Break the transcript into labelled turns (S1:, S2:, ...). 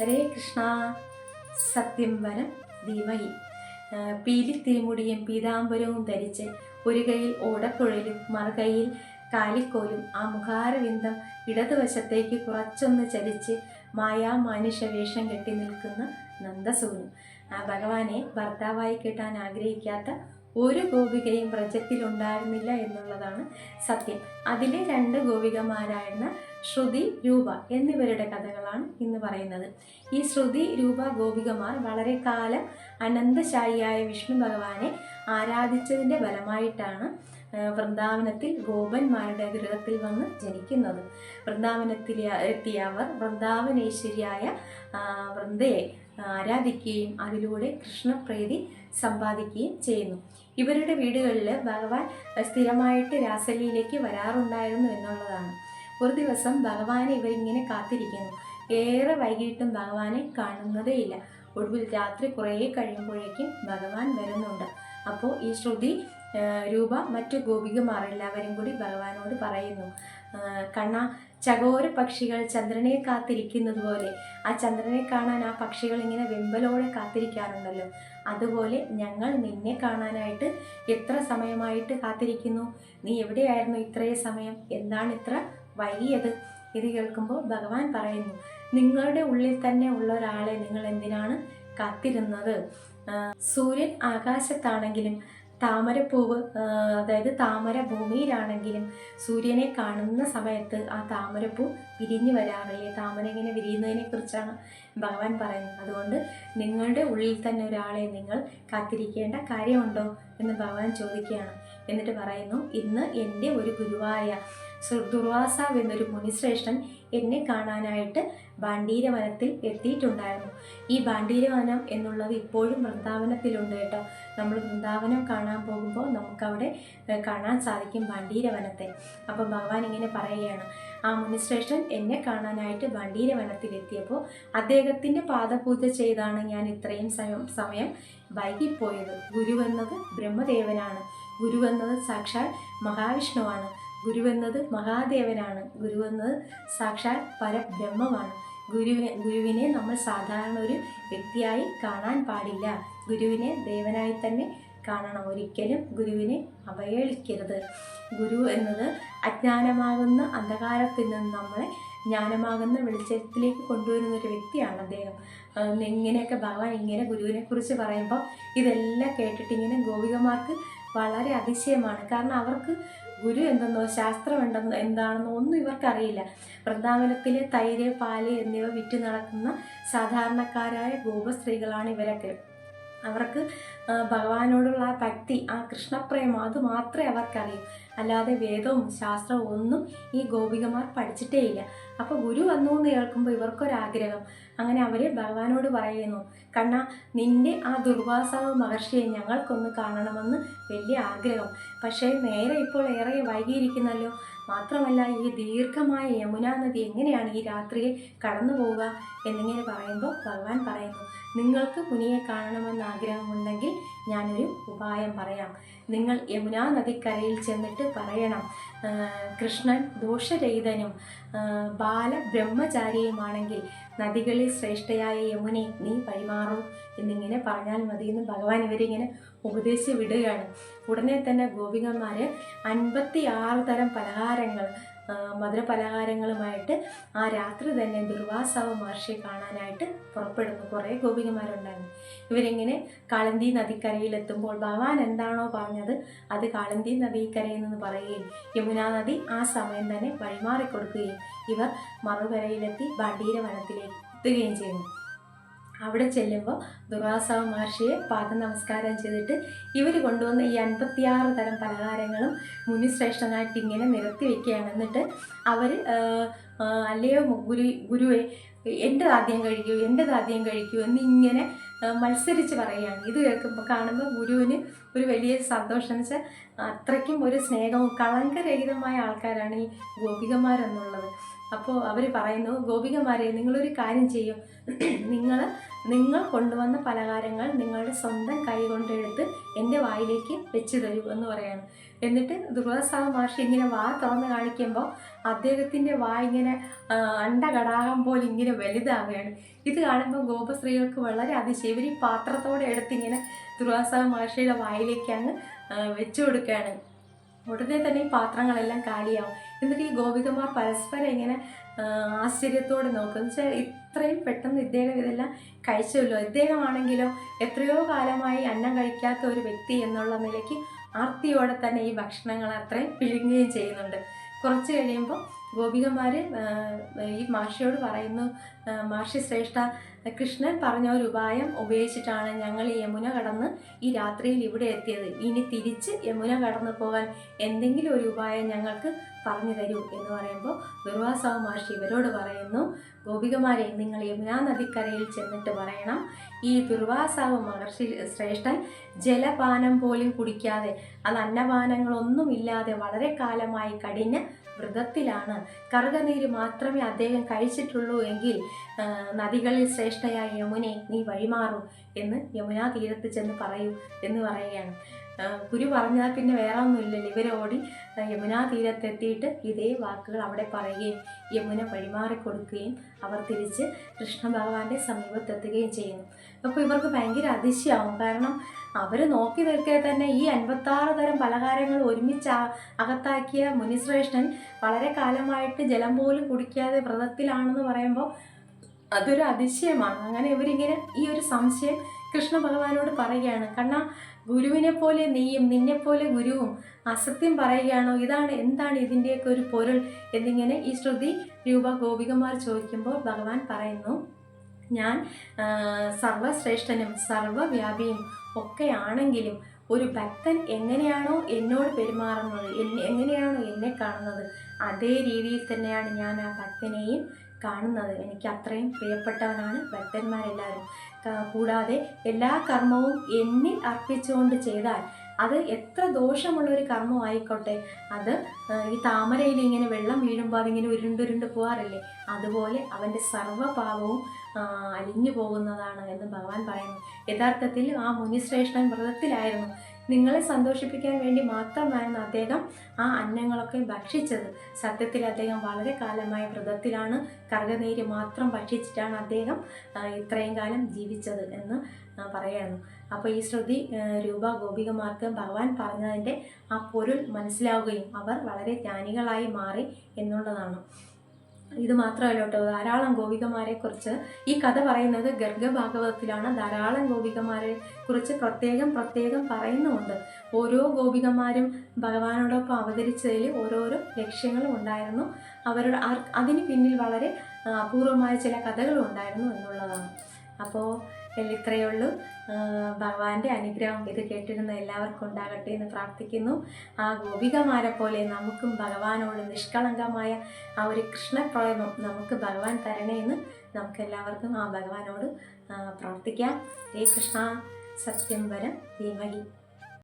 S1: ഹരേ കൃഷ്ണ. സത്യം വരം ധീമഹി. പീലിത്തിരിമുടിയും പീതാംബരവും ധരിച്ച് ഒരു കൈയിൽ ഓടക്കുഴലും മറുകൈയിൽ കാലിക്കോലും ആ മുഖാരവിന്ദം ഇടതുവശത്തേക്ക് കുറച്ചൊന്ന് ചലിച്ച് മായാ മാനുഷ വേഷം കെട്ടി നിൽക്കുന്ന നന്ദസൂനു. ആ ഭഗവാനെ ഭർത്താവായി കിട്ടാൻ ആഗ്രഹിക്കാത്ത ഒരു ഗോപികയും പ്രജത്തിലുണ്ടായിരുന്നില്ല എന്നുള്ളതാണ് സത്യം. അതിലെ രണ്ട് ഗോപികമാരായിരുന്ന ശ്രുതി രൂപ എന്നിവരുടെ കഥകളാണ് ഇന്ന് പറയുന്നത്. ഈ ശ്രുതി രൂപ ഗോപികമാർ വളരെ കാലം അനന്തശായിയായ വിഷ്ണു ഭഗവാനെ ആരാധിച്ചതിന്റെ ഫലമായിട്ടാണ് വൃന്ദാവനത്തിൽ ഗോപന്മാരുടെ ഗൃഹത്തിൽ വന്ന് ജനിക്കുന്നത്. വൃന്ദാവനത്തിൽ എത്തിയ അവർ വൃന്ദാവനേശ്വരിയായ വൃന്ദയെ ആരാധിക്കുകയും അതിലൂടെ കൃഷ്ണപ്രീതി സമ്പാദിക്കുകയും ചെയ്യുന്നു. ഇവരുടെ വീടുകളിൽ ഭഗവാൻ സ്ഥിരമായിട്ട് രാസലിയിലേക്ക് വരാറുണ്ടായിരുന്നു എന്നുള്ളതാണ്. ഒരു ദിവസം ഭഗവാനെ ഇവരിങ്ങനെ കാത്തിരിക്കുന്നു. ഏറെ വൈകിട്ടും ഭഗവാനെ കാണുന്നതേയില്ല ഒടുവിൽ രാത്രി കുറേ കഴിയുമ്പോഴേക്കും ഭഗവാൻ വരുന്നുണ്ട്. അപ്പോൾ ഈ ശ്രുതി രൂപ മറ്റു ഗോപികമാർ എല്ലാവരും കൂടി ഭഗവാനോട് പറയുന്നു കണ്ണ ചകോര പക്ഷികൾ ചന്ദ്രനെ കാത്തിരിക്കുന്നത് പോലെ ആ ചന്ദ്രനെ കാണാൻ ആ പക്ഷികൾ ഇങ്ങനെ വെമ്പലോടെ കാത്തിരിക്കാറുണ്ടല്ലോ. അതുപോലെ ഞങ്ങൾ നിന്നെ കാണാനായിട്ട് എത്ര സമയമായിട്ട് കാത്തിരിക്കുന്നു? നീ എവിടെയായിരുന്നു ഇത്രയും സമയം? എന്താണ് ഇത്ര വൈകിയത്. ഇത് കേൾക്കുമ്പോൾ ഭഗവാൻ പറയുന്നു നിങ്ങളുടെ ഉള്ളിൽ തന്നെ ഉള്ള ഒരാളെ നിങ്ങൾ എന്തിനാണ് കാത്തിരുന്നത്? സൂര്യൻ ആകാശത്താണെങ്കിലും താമരപ്പൂവ് അതായത് താമര ഭൂമിയിലാണെങ്കിലും സൂര്യനെ കാണുന്ന സമയത്ത് ആ താമരപ്പൂ വിരിഞ്ഞു വരാറില്ലേ താമര ഇങ്ങനെ വിരിയുന്നതിനെ കുറിച്ചാണ് ഭഗവാൻ പറയുന്നത്. അതുകൊണ്ട് നിങ്ങളുടെ ഉള്ളിൽ തന്നെ ഒരാളെ നിങ്ങൾ കാത്തിരിക്കേണ്ട കാര്യമുണ്ടോ? എന്ന് ഭഗവാൻ ചോദിക്കുകയാണ്. എന്നിട്ട് പറയുന്നു ഇന്ന് എന്റെ ഒരു ഗുരുവായ സു- ദുർവാസാവ് എന്നൊരു മുനിശ്രേഷ്ഠൻ എന്നെ കാണാനായിട്ട് ബാണ്ടീരവനത്തിൽ എത്തിയിട്ടുണ്ടായിരുന്നു. ഈ ബാണ്ടീരവനം എന്നുള്ളത് ഇപ്പോഴും വൃന്ദാവനത്തിലുണ്ട് കേട്ടോ. നമ്മൾ വൃന്ദാവനം കാണാൻ പോകുമ്പോൾ നമുക്കവിടെ കാണാൻ സാധിക്കും ബാണ്ടീരവനത്തെ അപ്പോൾ ഭഗവാൻ ഇങ്ങനെ പറയുകയാണ് ആ മുനിശ്രേഷ്ഠൻ എന്നെ കാണാനായിട്ട് ബാണ്ടീരവനത്തിലെത്തിയപ്പോൾ അദ്ദേഹത്തിന്റെ പാദപൂജ ചെയ്താണ് ഞാൻ ഇത്രയും സമയം സമയം വൈകിപ്പോയത്. ഗുരുവെന്നത് ബ്രഹ്മദേവനാണ്. ഗുരുവെന്നത് സാക്ഷാൽ മഹാവിഷ്ണുവാണ്. ഗുരുവെന്നത് മഹാദേവനാണ്. ഗുരുവെന്നത് സാക്ഷാൽ പരബ്രഹ്മമാണ്. ഗുരുവിനെ ഗുരുവിനെ നമ്മൾ സാധാരണ ഒരു വ്യക്തിയായി കാണാൻ പാടില്ല. ഗുരുവിനെ ദേവനായി തന്നെ കാണണം. ഒരിക്കലും ഗുരുവിനെ അവഹേളിക്കരുത്. ഗുരു എന്നത് അജ്ഞാനമാകുന്ന അന്ധകാരത്തിൽ നിന്ന് നമ്മളെ ജ്ഞാനമാകുന്ന വെളിച്ചത്തിലേക്ക് കൊണ്ടുവരുന്ന ഒരു വ്യക്തിയാണ് അദ്ദേഹം. ഇങ്ങനെയൊക്കെ ഭഗവാൻ ഇങ്ങനെ ഗുരുവിനെ കുറിച്ച് പറയുമ്പോൾ ഇതെല്ലാം കേട്ടിട്ട് ഇങ്ങനെ ഗോപികമാർക്ക് വളരെ അതിശയമാണ്. കാരണം അവർക്ക് ഗുരു എന്തെന്നോ ശാസ്ത്രം ഉണ്ടെന്നോ എന്താണെന്നോ ഒന്നും ഇവർക്കറിയില്ല. വൃന്ദാവനത്തിലെ തൈര് പാൽ എന്നിവ വിറ്റ് നടക്കുന്ന സാധാരണക്കാരായ ഗോപസ്ത്രീകളാണ് ഇവരൊക്കെ. അവർക്ക് ഭഗവാനോടുള്ള ആ ഭക്തി ആ കൃഷ്ണപ്രേമം അത് മാത്രമേ അവർക്കറിയൂ. അല്ലാതെ വേദവും ശാസ്ത്രവും ഒന്നും ഈ ഗോപികമാർ പഠിച്ചിട്ടേയില്ല അപ്പോൾ ഗുരു വന്നു എന്ന് കേൾക്കുമ്പോൾ ഇവർക്കൊരാഗ്രഹം. അങ്ങനെ അവർ ഭഗവാനോട് പറയുന്നു കണ്ണ നിന്റെ ആ ദുർവാസാവ് മഹർഷിയെ ഞങ്ങൾക്കൊന്ന് കാണണമെന്ന് വലിയ ആഗ്രഹം. പക്ഷേ നേരെ ഇപ്പോൾ ഏറെ വൈകിയിരിക്കുന്നല്ലോ. മാത്രമല്ല ഈ ദീർഘമായ യമുനാ നദി എങ്ങനെയാണ് ഈ രാത്രിയിൽ കടന്നു പോവുക? എന്നിങ്ങനെ പറയുമ്പോൾ ഭഗവാൻ പറയുന്നു നിങ്ങൾക്ക് മുനിയെ കാണണമെന്ന് ആഗ്രഹമുണ്ടെങ്കിൽ ഞാനൊരു ഉപായം പറയാം. നിങ്ങൾ യമുനാ നദിക്കരയിൽ ചെന്നിട്ട് പറയണം കൃഷ്ണൻ ദോഷരഹിതനും ബാലബ്രഹ്മചാരിയുമാണെങ്കിൽ നദികളിൽ ശ്രേഷ്ഠയായ യമുനെ നീ പരിമാറൂ എന്നിങ്ങനെ പറഞ്ഞാൽ മതി എന്ന് ഭഗവാൻ ഇവരിങ്ങനെ ഉപദേശിച്ച് വിടുകയാണ്. ഉടനെ തന്നെ ഗോപികന്മാർ അൻപത്തി ആറ് തരം പലഹാരങ്ങൾ ആ, മധുര പലഹാരങ്ങളുമായിട്ട് ആ രാത്രി തന്നെ ദുർവാസാവ് മഹർഷിയെ കാണാനായിട്ട് പുറപ്പെടുന്നു. കുറേ ഗോപികമാരുണ്ടായിരുന്നു ഇവരിങ്ങനെ കാളന്തി നദിക്കരയിലെത്തുമ്പോൾ ഭഗവാൻ എന്താണോ പറഞ്ഞത് അത് കാളന്തി നദിക്കരയിൽ നിന്ന് പറയുകയും യമുനാ നദി ആ സമയം തന്നെ വഴിമാറിക്കൊടുക്കുകയും ഇവർ മറുകരയിലെത്തി ഭണ്ഡീരവനത്തിലേക്ക് എത്തുകയും ചെയ്യുന്നു. അവിടെ ചെല്ലുമ്പോൾ ദുർവാസാവ് മഹർഷിയെ പാദ നമസ്കാരം ചെയ്തിട്ട് ഇവർ കൊണ്ടുവന്ന ഈ അൻപത്തിയാറ് തരം പലഹാരങ്ങളും മുനിശ്രേഷ്ഠനായിട്ട് ഇങ്ങനെ നിരത്തി വയ്ക്കുകയാണ് എന്നിട്ട് അവർ അല്ലയോ ഗുരു ഗുരുവെ എന്റെ ആദ്യം കഴിക്കൂ എന്റെ ആദ്യം കഴിക്കൂ എന്നിങ്ങനെ മത്സരിച്ച് പറയുകയാണ്. ഇത് കേൾക്കുമ്പോൾ കാണുമ്പോൾ ഗുരുവിന് ഒരു വലിയ സന്തോഷം. എന്ന് വെച്ചാൽ അത്രയ്ക്കും ഒരു സ്നേഹവും കളങ്കരഹിതമായ ആൾക്കാരാണ് ഈ ഗോപികമാരെന്നുള്ളത് അപ്പോൾ അവർ പറയുന്നു ഗോപികമാരെ നിങ്ങളൊരു കാര്യം ചെയ്യും. നിങ്ങൾ നിങ്ങൾ കൊണ്ടുവന്ന പലഹാരങ്ങൾ നിങ്ങളുടെ സ്വന്തം കൈ കൊണ്ടെടുത്ത് എന്റെ വായിലേക്ക് വെച്ച് തരൂ എന്ന് പറയാണ്. എന്നിട്ട് ദുർവാസാവ് മഹർഷി ഇങ്ങനെ വാ തുറന്ന് കാണിക്കുമ്പോൾ അദ്ദേഹത്തിന്റെ വായ ഇങ്ങനെ അണ്ടകടാകം പോലെ ഇങ്ങനെ വലുതാവുകയാണ്. ഇത് കാണുമ്പോൾ ഗോപസ്ത്രീകൾക്ക് വളരെ അതിശയം. ഇവർ ഈ പാത്രത്തോടെ എടുത്തിങ്ങനെ ദുർവാസാവ മഹർഷിയുടെ വായിലേക്ക് അങ്ങ് വെച്ചു കൊടുക്കുകയാണ്. ഉടനെ തന്നെ ഈ പാത്രങ്ങളെല്ലാം കാലിയാവും. എന്നിട്ട് ഈ ഗോപികമാർ പരസ്പരം ഇങ്ങനെ ആശ്ചര്യത്തോടെ നോക്കും. വെച്ചാൽ ഇത്രയും പെട്ടെന്ന് ഇദ്ദേഹം ഇതെല്ലാം കഴിച്ചല്ലോ ഇദ്ദേഹമാണെങ്കിലോ എത്രയോ കാലമായി അന്നം കഴിക്കാത്ത ഒരു വ്യക്തി എന്നുള്ള നിലയ്ക്ക് ആർത്തിയോടെ തന്നെ ഈ ഭക്ഷണങ്ങൾ അത്രയും പിഴുങ്ങുകയും ചെയ്യുന്നുണ്ട്. കുറച്ച് കഴിയുമ്പോൾ ഗോപികമാർ ഈ മാഷിയോട് പറയുന്നു മാഷി ശ്രേഷ്ഠ കൃഷ്ണൻ പറഞ്ഞ ഒരു ഉപായം ഉപയോഗിച്ചിട്ടാണ് ഞങ്ങൾ ഈ യമുന കടന്ന് ഈ രാത്രിയിൽ ഇവിടെ എത്തിയത്. ഇനി തിരിച്ച് യമുന കടന്നു പോകാൻ എന്തെങ്കിലും ഒരു ഉപായം ഞങ്ങൾക്ക് പറഞ്ഞു തരൂ എന്ന് പറയുമ്പോൾ ദുർവാസാവ് മാഷി ഇവരോട് പറയുന്നു ഗോപികമാരെ നിങ്ങൾ യമുനാ നദിക്കരയിൽ ചെന്നിട്ട് പറയണം. ഈ ദുർവാസാവ് മഹർഷി ശ്രേഷ്ഠൻ ജലപാനം പോലും കുടിക്കാതെ അത് അന്നപാനങ്ങളൊന്നുമില്ലാതെ വളരെ കാലമായി കഠിന വ്രതത്തിലാണ്. കറുകനീര് മാത്രമേ അദ്ദേഹം കഴിച്ചിട്ടുള്ളൂ എങ്കിൽ നദികളിൽ ശ്രേഷ്ഠയായ യമുനെ നീ വഴിമാറൂ എന്ന് യമുനാ തീരത്ത് ചെന്ന് പറയൂ എന്ന് പറയുകയാണ്. ഗുരു പറഞ്ഞാൽ പിന്നെ വേറെ ഒന്നുമില്ലല്ലോ. ഇവരോടി ഓടി യമുനാ തീരത്തെത്തിയിട്ട് ഇതേ വാക്കുകൾ അവിടെ പറയുകയും യമുന വഴിമാറിക്കൊടുക്കുകയും അവർ തിരിച്ച് കൃഷ്ണ ഭഗവാന്റെ സമീപത്തെത്തുകയും ചെയ്യുന്നു. അപ്പോൾ ഇവർക്ക് ഭയങ്കര അതിശയാവും. കാരണം അവർ നോക്കി നിൽക്കെ തന്നെ ഈ അൻപത്താറ് തരം പലഹാരങ്ങൾ ഒരുമിച്ച് അകത്താക്കിയ മുനിശ്രേഷ്ഠൻ വളരെ കാലമായിട്ട് ജലം പോലും കുടിക്കാതെ വ്രതത്തിലാണെന്ന് പറയുമ്പോൾ അതൊരു അതിശയമാണ് അങ്ങനെ ഇവരിങ്ങനെ ഈ ഒരു സംശയം കൃഷ്ണ ഭഗവാനോട് പറയുകയാണ്. കണ്ണ ഗുരുവിനെ പോലെ നീയും നിന്നെപ്പോലെ ഗുരുവും അസത്യം പറയുകയാണോ? ഇതാണ് എന്താണ് ഇതിന്റെയൊക്കെ ഒരു പൊരുൾ? എന്നിങ്ങനെ ഈ ശ്രുതി രൂപ ഗോപികമാർ ചോദിക്കുമ്പോൾ ഭഗവാൻ പറയുന്നു ഞാൻ സർവശ്രേഷ്ഠനും സർവവ്യാപിയും ഒക്കെ ആണെങ്കിലും ഒരു ഭക്തൻ എങ്ങനെയാണോ എന്നോട് പെരുമാറുന്നത് എങ്ങനെയാണോ എന്നെ കാണുന്നത് അതേ രീതിയിൽ തന്നെയാണ് ഞാൻ ആ ഭക്തനെയും കാണുന്നത്. എനിക്ക് അത്രയും പ്രിയപ്പെട്ടവനാണ് ഭക്തന്മാരെല്ലാവരും. കൂടാതെ എല്ലാ കർമ്മവും എന്നിൽ അർപ്പിച്ചുകൊണ്ട് ചെയ്താൽ അത് എത്ര ദോഷമുള്ള ഒരു കർമ്മം ആയിക്കോട്ടെ. അത് ഈ താമരയിൽ ഇങ്ങനെ വെള്ളം വീഴുമ്പോൾ അതിങ്ങനെ ഉരുണ്ടുരുണ്ട് പോകാറില്ലേ അതുപോലെ അവന്റെ സർവപാപവും അലിഞ്ഞു പോകുന്നതാണ് എന്ന് ഭഗവാൻ പറയുന്നു. യഥാർത്ഥത്തിൽ ആ മുനിശ്രേഷ്ഠൻ വ്രതത്തിലായിരുന്നു. നിങ്ങളെ സന്തോഷിപ്പിക്കാൻ വേണ്ടി മാത്രമായിരുന്നു അദ്ദേഹം ആ അന്നങ്ങളൊക്കെ ഭക്ഷിച്ചത്. സത്യത്തിൽ അദ്ദേഹം വളരെ കാലമായ വ്രതത്തിലാണ്. കർഗനീര് മാത്രം ഭക്ഷിച്ചിട്ടാണ് അദ്ദേഹം ഇത്രയും കാലം ജീവിച്ചത് എന്ന് പറയുന്നു. അപ്പോൾ ഈ ശ്രുതി രൂപ ഗോപികമാർക്ക് ഭഗവാൻ പറഞ്ഞതിന്റെ ആ പൊരുൾ മനസ്സിലാവുകയും അവർ വളരെ ജ്ഞാനികളായി മാറി എന്നുള്ളതാണ്. ഇത് മാത്രമല്ല കേട്ടോ ധാരാളം ഗോപികമാരെ കുറിച്ച് ഈ കഥ പറയുന്നത് ഗർഗഭാഗവതത്തിലാണ്. ധാരാളം ഗോപികമാരെ കുറിച്ച് പ്രത്യേകം പ്രത്യേകം പറയുന്നുമുണ്ട്. ഓരോ ഗോപികമാരും ഭഗവാനോടൊപ്പം അവതരിച്ചതിൽ ഓരോരോ ലക്ഷ്യങ്ങളും ഉണ്ടായിരുന്നു. അവരുടെ അതിന് പിന്നിൽ വളരെ അപൂർവമായ ചില കഥകളും ഉണ്ടായിരുന്നു എന്നുള്ളതാണ്. അപ്പോൾ ഇത്രയേ ഉള്ളൂ. ഭഗവാന്റെ അനുഗ്രഹം ഇത് കേട്ടിരുന്ന എല്ലാവർക്കും ഉണ്ടാകട്ടെ എന്ന് പ്രാർത്ഥിക്കുന്നു. ആ ഗോപികമാരെ പോലെ നമുക്കും ഭഗവാനോട് നിഷ്കളങ്കമായ ആ ഒരു കൃഷ്ണപ്രേമം നമുക്ക് ഭഗവാൻ തരണേ എന്ന് നമുക്കെല്ലാവർക്കും ആ ഭഗവാനോട് പ്രാർത്ഥിക്കാം. ഹേ കൃഷ്ണ സത്യം വരം ധീമഹി.